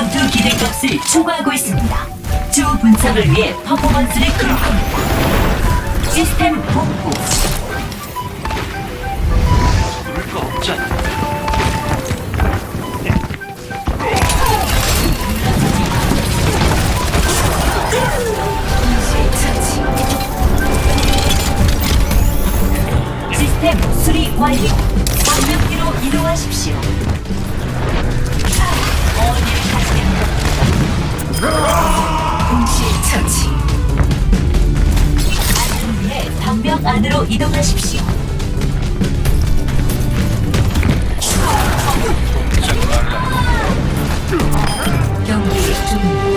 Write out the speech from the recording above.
값을 추구하고 있습니다. 주 분석을 위해 퍼포먼스를 기록합니다. 시스템 복구. 거. 시스템 수리 완료. 완벽기로 이동하십시오. 동시 처치. 안을 위해 방벽 안으로 이동하십시오. 경기 중.